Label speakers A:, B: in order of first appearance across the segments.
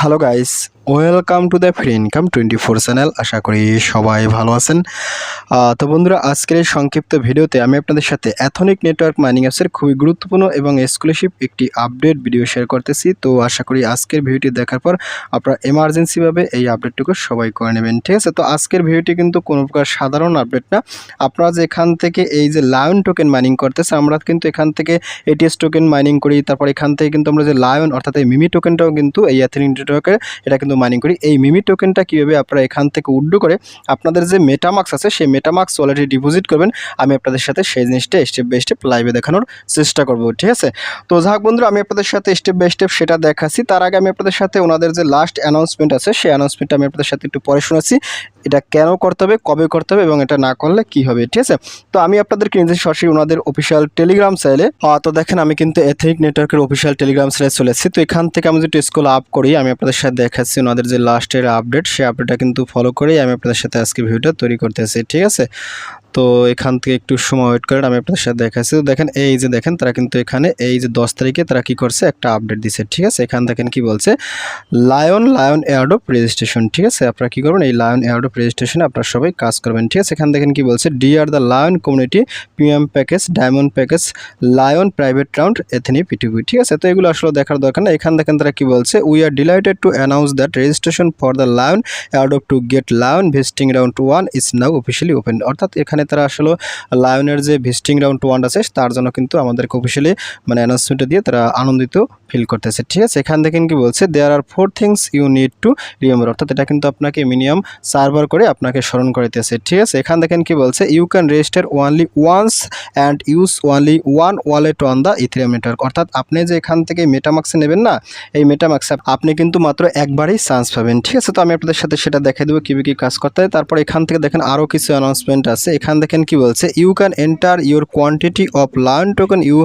A: Hello guys Welcome to the free income twenty four channel আশা করি সবাই ভালো আছেন। তো বন্ধুরা, আজকের এই সংক্ষিপ্ত ভিডিওতে আমি আপনাদের সাথে অ্যাথনিক নেটওয়ার্ক মাইনিং অ্যাপসের খুবই গুরুত্বপূর্ণ এবং এক্সক্লুসিভ একটি আপডেট ভিডিও শেয়ার করতেছি। তো আশা করি আজকের ভিডিওটি দেখার পর আপনারা এমার্জেন্সিভাবে এই আপডেটটুকু সবাই করে নেবেন। ঠিক আছে, তো আজকের ভিডিওটি কিন্তু কোনো প্রকার সাধারণ আপডেট না। আপনারা যে এখান থেকে এই যে লায়ন টোকেন মাইনিং করতেছে, আমরা কিন্তু এখান থেকে এটিএস টোকেন মাইনিং করি। তারপর এখান থেকে কিন্তু আমরা যে লায়ন অর্থাৎ এই মিমি টোকেনটাও কিন্তু এই অ্যাথনিক নেটওয়ার্কের এটা কিন্তু মাইনিং করি। এই মিমি টোকেনটা কীভাবে আপনারা এখান থেকে উড্ডু করে আপনাদের যে মেটামার্কস আছে, সেই মেটামার্কস ওয়ালেটে ডিপোজিট করবেন, আমি আপনাদের সাথে সেই জিনিসটা স্টেপ বাই স্টেপ লাইভে দেখানোর চেষ্টা করব, ঠিক আছে? তো যাক বন্ধুরা, আমি আপনাদের সাথে স্টেপ বাই স্টেপ সেটা দেখাচ্ছি। তার আগে আমি আপনাদের সাথে ওনাদের যে লাস্ট অ্যানাউন্সমেন্ট আছে, সেই অ্যানাউন্সমেন্টটা আমি আপনাদের সাথে একটু পরে শোনাচ্ছি। এটা কেন করতে হবে, কবে করতে হবে এবং এটা না করলে কি হবে, ঠিক আছে? তো আমি আপনাদেরকে নিজে সরাসরি ওনাদের অফিসিয়াল টেলিগ্রাম চ্যানেলে তো দেখেন আমি কিন্তু এথনিক নেটওয়ার্কের অফিসিয়াল টেলিগ্রাম চ্যানেলে চলেছি তো এখান থেকে আমি যদি স্কুল আপ করি, আমি আপনাদের সাথে দেখাচ্ছি ওনাদের যে লাস্টের আপডেট সেই আপডেটটা কিন্তু ফলো করেই আমি আপনাদের সাথে আজকে ভিডিওটা তৈরি করতেছি, ঠিক আছে? তো এখান থেকে একটু সময় ওয়েট করেন, আমি আপনাদের সাথে দেখাচ্ছি। তো দেখেন, এই যে দেখেন, তারা কিন্তু এখানে, এই যে দশ তারিখে তারা কি করছে, একটা আপডেট দিছে, ঠিক আছে? এখান দেখেন কি বলছে লায়ন লায়ন এয়ারডোপ রেজিস্ট্রেশন ঠিক আছে? আপনারা কী করবেন, এই লায়ন এয়ারডোপ রেজিস্ট্রেশনে আপনারা সবাই কাজ করবেন, ঠিক আছে? এখান দেখেন কি বলছে dear the Lion community premium package diamond package Lion private round Athene PTV ঠিক আছে? তো এগুলো আসলে দেখার দরকার না এখান দেখেন তারা কি বলছে we are delighted to announce that registration for the Lion airdrop to get Lion visiting round one is now officially open অর্থাৎ এখানে তারা আসলে লায়নের যে ভিস্টিং রাউন্ড ওয়ান আছে, তার জন্য কিন্তু আমাদেরকে অফিসিয়ালি মানে অ্যানাউন্সমেন্টটা দিয়ে তারা আনন্দিত ফিল করতেছে। ঠিক আছে, এখান দেখেন কি বলছে there are four things you need to remember অর্থাৎ এটা কিন্তু আপনাকে মিনিমাম সার্ভার করে আপনাকে স্মরণ করাইতেছে। ঠিক আছে, এখান দেখেন কি বলছে you can register only once and use only one wallet on the Ethereum network অর্থাৎ আপনি যে এখান থেকে মেটামাক্সে নেবেন না, এই মেটামাক্সে আপনি কিন্তু মাত্র একবারই চান্স পাবেন। ঠিক আছে, তো আমি আপনাদের সাথে সেটা দেখাই দেবো, কীভাবে কী কাজ করতে হয়। তারপর এখান থেকে দেখেন আরও কিছু অ্যানাউন্সমেন্ট আছে। এখান দেখেন কি বলছে you can enter your quantity of Lion token you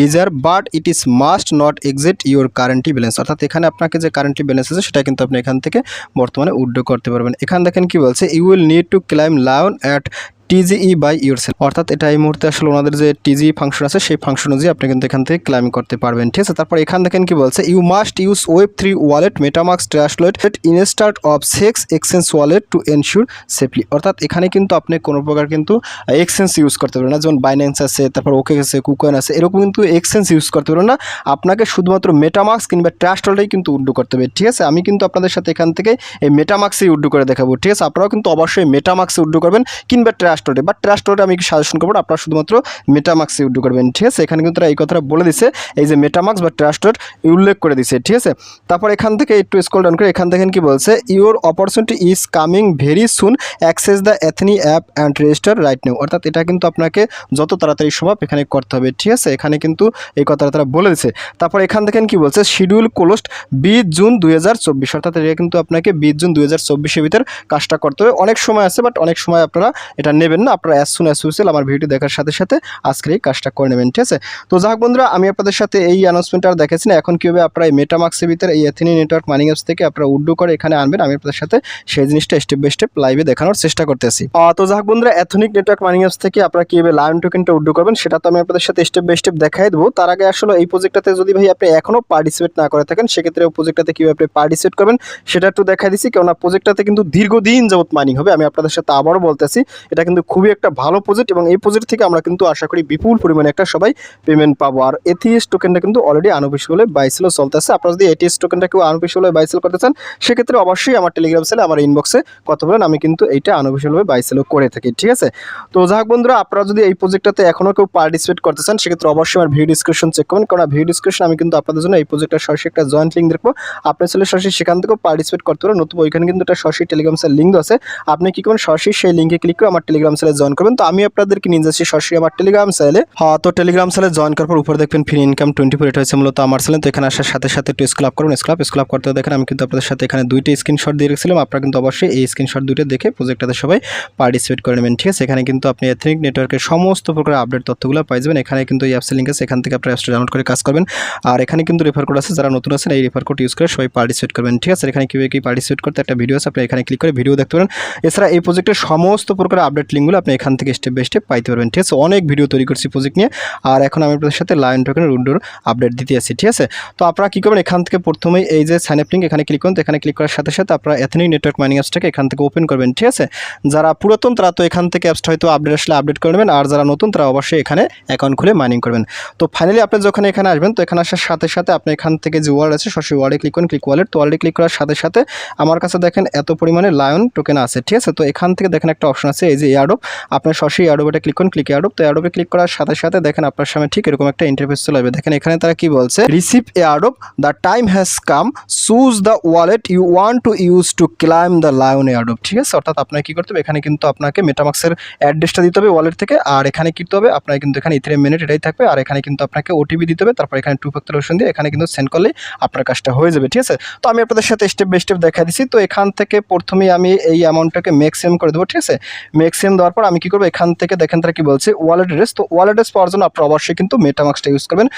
A: deserve but it is must not exit your currently balance অর্থাৎ এখানে আপনাকে যে কারেন্টলি ব্যালেন্স আছে, সেটা কিন্তু আপনি এখান থেকে বর্তমানে উড্ডো করতে পারবেন। এখান দেখেন কি বলছে you will need to claim Lion at TGE by yourself অর্থাৎ এটা এই মুহূর্তে আসলে ওনাদের যে টিজি ফাংশন আছে, সেই ফাংশন অনুযায়ী আপনি কিন্তু এখান থেকে ক্লাইম করতে পারবেন। ঠিক আছে? তারপর এখান দেখেন কি বলছে? You must use web three wallet MetaMask trust wallet instead of CEX exchange wallet to ensure safely অর্থাৎ এখানে কিন্তু আপনি কোনো প্রকার কিন্তু এক্সচেঞ্জ ইউজ করতে পারবেন না। যেমন বাইন্যান্স আছে, তারপর ওকে আছে কুকয়েন আছে, এরকম কিন্তু এক্সচেঞ্জ ইউজ করতে পারবেন না। আপনাকে শুধুমাত্র মেটামাক্স কিংবা ট্রাস্টলটাই কিন্তু উড্ডু করতে হবে। ঠিক আছে? আমি কিন্তু আপনাদের সাথে এখান থেকে এই মেটামাক্সেই উড্ডু করে দেখাবো। ঠিক আছে? আপনারাও কিন্তু অবশ্যই মেটামাক্সে উড্ডু করবেন কিংবা ট্রাস্টলে বা ট্রাস্টলে আমি সাজেশন করব। আপনারা শুধুমাত্র মেটামাক্সে উড্ডু করবেন, ঠিক আছে? এখানে কিন্তু তারা এই কথাটা বলে দিছে, এই যে মেটামাক্স বা ট্রাস্টর উল্লেখ করে দিছে, ঠিক আছে? তারপর এখান থেকে একটু স্কল ডাউন করে এখান থেকে কি বলছে your opportunity is coming very soon access the Athene app and register right new অর্থাৎ এটা কিন্তু আপনাকে যত তাড়াতাড়ি সম্ভব এখানে করতে হবে, ঠিক আছে? এখানে কিন্তু এই কথাটা তারা বলে দিছে। তারপর এখান থেকে কি বলছে শিডিউল ক্লোজড বিশ জুন দুই হাজার চব্বিশ অর্থাৎ এটা কিন্তু আপনাকে বিশ জুন দুই হাজার চব্বিশের ভিতর কাজটা করতে হবে। অনেক সময় আছে বাট অনেক সময় আপনারা এটা নেবেন না। আপনারা অ্যাজ সুন অ্যাজ আমার ভিডিও দেখার সাথে সাথে আজকের এই কাজটা করে নেবেন, ঠিক আছে? তো যাক বন্ধুরা, আমি আপনাদের সাথে এই অ্যানাউন্সমেন্ট আর দেখেছি না। এখন কীভাবে আপনারা এই মেটামাক্সের ভিতরে এই এথিনি নেটওয়ার্ক মাইনিং অ্যাপস থেকে আপনারা উড্ডু করে এখানে আনবেন, আমি আপনাদের সাথে সেই জিনিসটা স্টেপ বাই স্টেপ লাইভে দেখানোর চেষ্টা করতেছি। তো যাক বন্ধুরা এথনিক নেটওয়ার্ক মাইনিং অ্যাপস থেকে আপনারা কীভাবে লায়ন টোকেনটা উড্ডু করবেন, সেটা তো আমি আপনাদের সাথে স্টেপ বাই স্টেপ দেখাই দেবো। তার আগে আসলে এই প্রজেক্টটাতে যদি ভাই আপনি এখনও পার্টিসিপেট না করে থাকেন, সেক্ষেত্রে প্রজেক্টটাতে কীভাবে আপনি পার্টিসিপেট করবেন, সেটা একটু দেখাই দিচ্ছি। কেননা প্রজেক্টটাতে কিন্তু দীর্ঘদিন যাবত মাইনিং হবে, আমি আপনাদের সাথে আবারও বলতেছি, এটা কিন্তু খুবই একটা ভালো প্রজেক্ট এবং এই প্রজেক্ট থেকে আমরা কিন্তু আশা করি বিপুল পরিমাণে একটা সবাই পেমেন্ট পাবো। আর এথিএস টোকেনটা কিন্তু অলরেডি আনঅফিসিয়াল বাইসেলও চলতেছে। আপনারা যদি এটিএস টোকেনটা কেউ আনঅফিসিয়াল বাইসেল করতে চান, সেক্ষেত্রে অবশ্যই আমার টেলিগ্রাম সেলে আমার ইনবক্সে কথা বলেন। আমি কিন্তু এইটা আনঅফিসিয়ালভাবে বাইসেলও করে থাকি, ঠিক আছে? তো যাক বন্ধুরা, আপনারা যদি এই প্রজেক্টটাতে এখনও কেউ পার্টিসিপেট করতে চান, সেক্ষেত্রে অবশ্যই আমার ভিডিও ডিসক্রিপশন চেক করবেন। কারণ ভিডিও ডিসক্রিপশন আমি কিন্তু আপনাদের জন্য এই প্রজেক্টটা সরাসরি একটা জয়েন্ট লিঙ্ক দেখব। আপনি চলে সরাসরি সেখান থেকেও পার্টিসিপেট করতে পারেন। নতুবা ওইখানে কিন্তু একটা সরাসরি টেলিগ্রাম সেল লিঙ্ক আছে। আপনি কি করবেন? সরাসরি সেই লিঙ্কে ক্লিক করে আমার টেলিগ্রাম সেলে জয়েন করবেন। তো আমি আপনাদেরকে নিয়ে যাচ্ছি সরাসরি আমার টেলিগ্রাম সেলে হ্যাঁ তো টেলিগ্রাম সেলে জয়েন করার পর উপরে দেখবেন ফ্রি ইনকাম টোয়েন্টি ফোর এটা হচ্ছে মূলত আমার সেলে তো এখানে আসার সাথে সাথে একটু স্ক্লাব করুন স্ক্লাব স্ক্লাব করতে দেখেন আমি কিন্তু আপনাদের সাথে এখানে দুইটা স্ক্রিনশট দিয়ে রেখেছিলাম। আপনারা কিন্তু অবশ্যই এই স্ক্রিনশট দুইটা দেখে প্রজেক্টটাতে সবাই পার্টিসিপেট করে নেবেন। ঠিক আছে? এখানে কিন্তু আপনি এথনিক নেটওয়ার্কের সমস্ত প্রকার আপডেট তথ্যগুলো পাই যাবেন। এখানে কিন্তু এই অ্যাপসের লিঙ্ক আছে। এখান থেকে আপনারা অ্যাপসটা ডাউনলোড করে কাজ করবেন। আর এখানে কিন্তু রেফার কোড আছে। যারা নতুন আছেন, এই রেফার কোড ইউজ করে সবাই পার্টিসিপেট করবেন। ঠিক আছে? এখানে কীভাবে কি পার্টিসিপেট করতে একটা ভিডিও আছে। আপনি এখানে ক্লিক করে ভিডিও দেখতে পারেন। এছাড়া এই প্রজেক্টের সমস্ত প্রকার আপডেট লিঙ্কগুলো আপনি এখান থেকে স্টেপ বাই স্টেপ পাইতে পারবেন, ঠিক আছে? অনেক ভিডিও তৈরি করছি প্রজেক্ট নিয়ে, আর এখন আমি আপনাদের সাথে লায়ন টোকেনের উইন্ডোর আপডেট দিতে আছি ঠিক আছে? তো আপনারা কী করবেন, এখান থেকে প্রথমেই এই যে সাইন আপ লিঙ্ক এখানে ক্লিক করুন এখানে ক্লিক করার সাথে সাথে আপনারা এথনিক নেটওয়ার্ক মাইনিং অ্যাপসটাকে এখান থেকে ওপেন করবেন, ঠিক আছে? যারা পুরাতন, তারা তো এখান থেকে অ্যাপসটা হয়তো আপডেট আসলে আপডেট করে নেবেন, আর যারা নতুন, তারা অবশ্যই এখানে অ্যাকাউন্ট খুলে মাইনিং করবেন। তো ফাইনালি আপনি যখন এখানে আসবেন, তো এখানে আসার সাথে সাথে আপনি এখান থেকে যে ওয়ার্ড আছে, সরাসরি ওয়ার্ডে ক্লিক করুন ক্লিক ওয়ালেট তো ওয়ার্ডে ক্লিক করার সাথে সাথে আমার কাছে দেখেন এত পরিমাণে লায়ন টোকেন আছে, ঠিক আছে? তো এখান থেকে দেখেন একটা অপশন আছে, এই যে এয়ারডোপ আপনার সরাসরি এয়ারডোপে ক্লিক করুন ক্লিক এয়ারডোপ তো এয়ারডোপে ক্লিক করার সাথে সাথে দেখেন আপনার সামনে ঠিক এরকম একটা ইন্টারফেস চলে আসবে। দেখেন এখানে তারা কি বলছে? Receive airdrop the time has come choose the wallet you want to use to claim the Lion airdrop ঠিক আছে? অর্থাৎ আপনাকে কি করতে হবে? এখানে কিন্তু আপনাকে মেটামাক্সের অ্যাড্রেসটা দিতে হবে ওয়ালেট থেকে। আর এখানে কি করতে হবে? আপনার কিন্তু এখানে ইথিরিয়াম মিনিট এটাই থাকবে। আর এখানে কিন্তু আপনাকে ওটিপি দিতে হবে। তারপর এখানে টু ফ্যাক্টর অপশন দিয়ে এখানে কিন্তু সেন্ড করলে আপনার কাজটা হয়ে যাবে। ঠিক আছে? তো আমি আপনাদের সাথে স্টেপ বাই স্টেপ দেখা দিচ্ছি। তো এখান থেকে প্রথমেই আমি এই অ্যামাউন্টটাকে ম্যাক্সিমাম করে দেবো। ঠিক আছে? ম্যাক্সিমাম দেওয়ার পর আমি কি করব? এখান থেকে দেখেন তারা কি বলছে ওয়ালেট এড্রেস তো ওয়ালেট এড্রেস পাওয়ার জন্য আপনারা অবশ্যই কিন্তু মেটামাক্সটা ইউজ করবেন।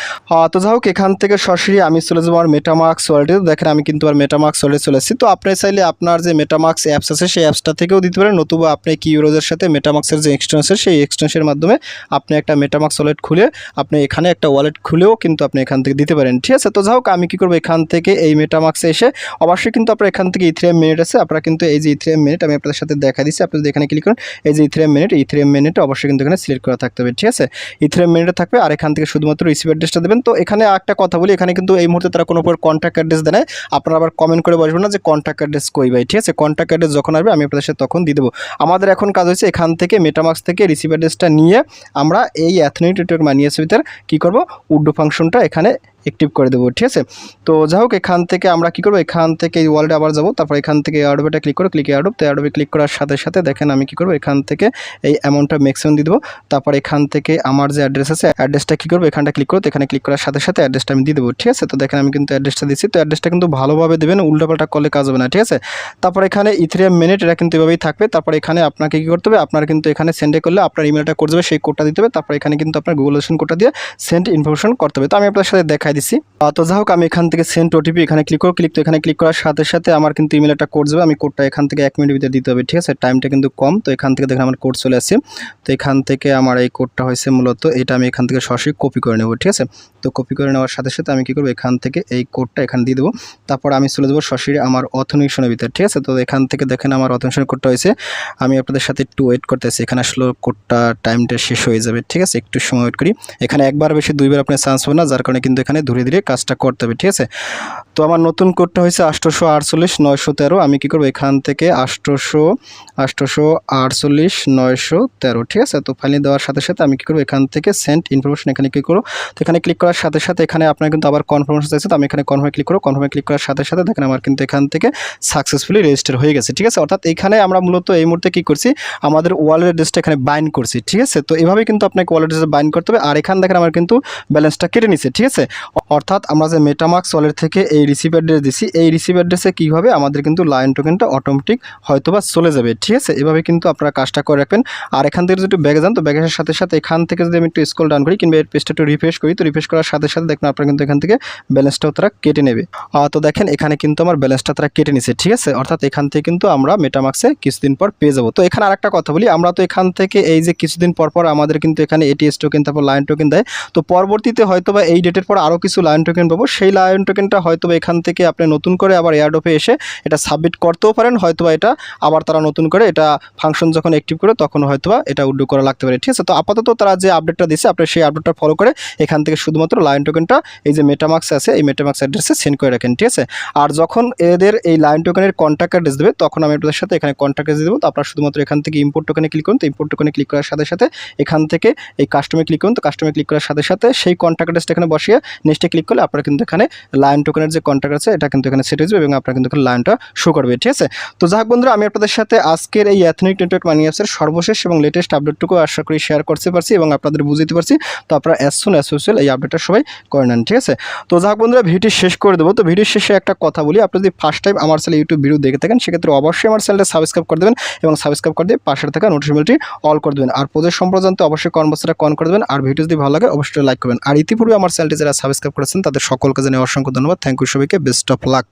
A: তো যাই হোক, এখান থেকে সরাসরি আমি চলে যাব আমার মেটামাক্স ওয়ালেটে দেখেন, আমি কিন্তু আর মেটামাক্স ওয়ালেটে চলে এসেছি তো আপনি চাইলে আপনার যে মেটামাক্স অ্যাপস আছে, সেই অ্যাপসটা থেকেও দিতে পারেন। নতুবা আপনি কি ইউরোজের সাথে মেটামাক্সের যে এক্সটেনশন সেই এক্সটেনশনের মাধ্যমে আপনি একটা মেটামাক্স ওয়ালেট খুলে আপনি এখানে একটা ওয়ালেট খুলেও কিন্তু আপনি এখান থেকে দিতে পারেন। ঠিক আছে? তো যাই হোক, আমি কি করব? এখান থেকে এই মেটামাক্সে এসে অবশ্যই কিন্তু আপনার এখান থেকে ইথিরিয়াম মিনিট আছে। আপনারা কিন্তু এই যে ইথিরিয়াম মিনিট আমি আপনাদের সাথে দেখা দিচ্ছি। আপনি যদি এখানে ক্লিক করেন, এই যে ইথিরিয়াম মিনিট ইথিরিয়াম মিনিট অবশ্যই কিন্তু এখানে সিলেক্ট করা থাকতে হবে, ঠিক আছে? ইথিরিয়াম মিনিটে থাকবে, আর এখান থেকে শুধুমাত্র রিসিভ অ্যাড্রেসটা দেবেন। তো এখানে একটা কথা বলি, এখানে কিন্তু এই মুহূর্তে তারা কোনো প্রকার কন্ট্যাক্ট অ্যাড্রেস দেয় না। আপনারা আবার কমেন্ট করে বসবেন না যে কন্ট্যাক্ট অ্যাড্রেস কই ভাই, ঠিক আছে? কন্ট্যাক্ট অ্যাড্রেস যখন আসবে, আমি আপনাদের সাথে তখন দিয়ে দেবো। আমাদের এখন কাজ হচ্ছে এখান থেকে মেটামাক্স থেকে রিসিভ অ্যাড্রেসটা নিয়ে আমরা এই অ্যাথনিক নেটওয়ার্ক মানিয়াস ভিতরে কী করব? উড্ডো ফাংশনটা এখানে অ্যাক্টিভ করে দেবো, ঠিক আছে? তো যাই হোক, এখান থেকে আমরা কী করব? এখান থেকে এই ওয়ার্ল্ডে আবার যাব, তারপর এখান থেকে এয়ারডোবেটা ক্লিক করে ক্লিক এয়ারডোব তো এয়ারডোবে ক্লিক করার সাথে সাথে দেখেন আমি কী করব? এখান থেকে এই অ্যামাউন্টটা ম্যাক্সিমাম দিয়ে দেবো, তারপর এখান থেকে আমার যে অ্যাড্রেস আছে অ্যাড্রেসটা কী করব? এখানটা ক্লিক করো, তো এখানে ক্লিক করার সাথে সাথে অ্যাড্রেসটা আমি দিয়ে দেবো, ঠিক আছে? তো দেখেন আমি কিন্তু অ্যাড্রেসটা দিচ্ছি তো অ্যাড্রেসটা কিন্তু ভালোভাবে দেবেন, উল্টাপাল্টা করলে কাজ হবে না, ঠিক আছে? তারপর এখানে ইথেরিয়াম মিনিট এটা কিন্তু এভাবেই থাকবে, তারপর এখানে আপনাকে কী করতে হবে? আপনার কিন্তু এখানে সেন্ডে করলে আপনার ইমেলটা করে দেবে সেই কোডটা দিতে হবে, তারপর এখানে কিন্তু আপনার গুগল কোডটা দিয়ে সেন্ড ইনফরমেশন করতে হবে। তো আমি আপনার সাথে দেখাই দিচ্ছি আহ, তো যাই হোক আমি এখান থেকে সেন্ট ওটিপি এখানে ক্লিক করো। ক্লিক তো এখানে ক্লিক করার সাথে সাথে আমার কিন্তু ইমেল একটা কোড যাবে। আমি কোডটা এখান থেকে এক মিনিটের ভিতরে দিতে হবে ঠিক আছে? টাইমটা কিন্তু কম। তো এখান থেকে দেখেন আমার কোড চলে আসছে। তো এখান থেকে আমার এই কোডটা হয়েছে মূলত এটা আমি এখান থেকে সরাসরি কপি করে নেব ঠিক আছে? তো কপি করে নেওয়ার সাথে সাথে আমি কী করব, এখান থেকে এই কোডটা এখানে দিয়ে দেবো। তারপর আমি চলে যাব সরাসরি আমার অথনিশনের ভিতরে, ঠিক আছে? তো এখান থেকে দেখেন আমার অথনিশনের কোডটা হয়েছে। আমি আপনাদের সাথে একটু ওয়েট করতেছি, এখানে আসলে কোডটা টাইমটা শেষ হয়ে যাবে, ঠিক আছে? একটু সময় ওয়েট করি। এখানে একবার বেশি, দুইবার আপনি চান্স হবে না, যার কারণে কিন্তু এখানে ধীরে ধীরে কাজটা করতে হবে, ঠিক আছে? তো আমার নতুন কোডটা হয়েছে আষ্টশো আটচল্লিশ নয়শো তেরো। আমি কী করব, এখান থেকে আষ্টশো আষ্টশো আটচল্লিশ নয়শো তেরো, ঠিক আছে? তো ফাইনালি দেওয়ার সাথে সাথে আমি কী করব, এখান থেকে সেন্ট ইনফরমেশন এখানে ক্লিক করো তো এখানে ক্লিক করার সাথে সাথে এখানে আপনার কিন্তু আবার কনফার্মেশন চাইছে তো আমি এখানে কনফার্মে ক্লিক করো কনফার্মে ক্লিক করার সাথে সাথে দেখেন আমার কিন্তু এখান থেকে সাকসেসফুলি রেজিস্টার হয়ে গেছে, ঠিক আছে? অর্থাৎ এখানে আমরা মূলত এই মুহূর্তে কী করছি? আমাদের ওয়ালেট অ্যাড্রেসটা এখানে বাইন্ড করছি, ঠিক আছে? তো এভাবে কিন্তু আপনাকে ওয়ালেট অ্যাড্রেস বাইন্ড করতে হবে। আর এখান দেখেন আমার কিন্তু ব্যালেন্সটা কেটে নিছে, ঠিক আছে? অর্থাৎ আমরা যে মেটামাক্স ওয়ালেট থেকে এই রিসিভ অ্যাড্রেস দিছি, এই রিসিভ অ্যাড্রেসে কী হবে আমাদের কিন্তু লাইন টোকেনটা অটোমেটিক হয়তোবা চলে যাবে, ঠিক আছে? এভাবে কিন্তু আপনারা কাজটা করে রাখবেন। আর এখান থেকে যদি একটু ব্যাগে যান, তো ব্যাগের সাথে সাথে এখান থেকে যদি আমি একটু স্কল ডাউন করি, কিংবা এর পেজটা একটু রিফ্রেশ করি, তো রিফ্রেশ করার সাথে সাথে দেখুন আপনারা কিন্তু এখান থেকে ব্যালেন্সটাও তারা কেটে নেবে। তো দেখেন এখানে কিন্তু আমার ব্যালেন্সটা তারা কেটে নিছে, ঠিক আছে? অর্থাৎ এখান থেকে কিন্তু আমরা মেটামাক্সে কিছুদিন পর পেয়ে যাব। তো এখানে আরেকটা কথা বলি, আমরা তো এখান থেকে এই যে কিছুদিন পর পর আমাদের কিন্তু এখানে এটিএস টোকেন তারপর লাইন টোকেন দেয়। তো পরবর্তীতে হয়তো বা এই ডেটের পর আরও কিছু লাইন টোকেন পাবো। সেই লাইন টোকেনটা হয়তোবা এখান থেকে আপনি নতুন করে আবার এয়ারডোপে এসে এটা সাবমিট করতেও পারেন। হয়তোবা এটা আবার তারা নতুন করে এটা ফাংশন যখন অ্যাক্টিভ করে তখন হয়তোবা এটা উড্ডু করা লাগতে পারে, ঠিক আছে? তো আপাতত তারা যে আপডেটটা দিছে, আপনি সেই আপডেটটা ফলো করে এখান থেকে শুধুমাত্র লাইন টোকেনটা এই যে মেটামাক্স আছে, এই মেটামাক্স অ্যাড্রেসে সেন্ড করে রাখেন, ঠিক আছে? আর যখন এদের এই লাইন টোকেনের কন্ট্যাক্ট অ্যাড্রেস দেবে, তখন আমি আপনাদের সাথে এখানে কন্ট্যাক্ট অ্যাড্রেস দেবো। তো আপনারা শুধুমাত্র এখান থেকে ইম্পোর্ট টোকেনে ক্লিক করুন। তো ইম্পোর্ট টোকেনে ক্লিক করার সাথে সাথে এখান থেকে এই কাস্টমে ক্লিক করুন। তো কাস্টমে ক্লিক করার সাথে সাথে সেই কন্ট্যাক্ট অ্যাড্রেসটা এখানে বসিয়ে নেক্সটে ক্লিক করলে আপনারা কিন্তু এখানে লাইন টোকেনের যে কন্ট্যাক্ট আছে, এটা কিন্তু এখানে সেট হয়ে যাবে এবং আপনারা কিন্তু এখানে লাইনটা শো করবে, ঠিক আছে? তো যাক বন্ধুরা, আমি আপনাদের সাথে আজকের এই অ্যাথনিক নেটওয়ার্ক মানি অ্যাপসের সর্বশেষ এবং লেটেস্ট আপডেটটুকু আশা করি শেয়ার করতে পারছি এবং আপনাদের বুঝতে পারছি। তো আপনারা অ্যাজ সুন অ্যাজ এই আপডেটটা সবাই করে নেন, ঠিক আছে? তো যাক বন্ধুরা ভিডিও শেষ করে দেবো। তো ভিডিও শেষে একটা কথা বলি, আপনি যদি ফার্স্ট টাইম আমার চ্যানেল ইউটিউব ভিডিও দেখে থাকেন, সেক্ষেত্রে অবশ্যই আমার চ্যানেলটা সাবস্ক্রাইব করে দেবেন এবং সাবস্ক্রাইব করে দিয়ে পাশে থাকা নোটিফিকেশনটি অল করে দেবেন। আর প্রজেক্ট সম্প্রদানতে অবশ্যই কনভার্সটা কন করে দেবেন। আর ভিডিও যদি ভালো লাগে, অবশ্যই লাইক করবেন। আর ইতিপূর্বে আমার চ্যানেলটি যারা সাবস্ক্রাইব করেছেন, তাদের সকলকে জানিয়ে অসংখ্য ধন্যবাদ। থ্যাংক ইউ সবাইকে। Best of luck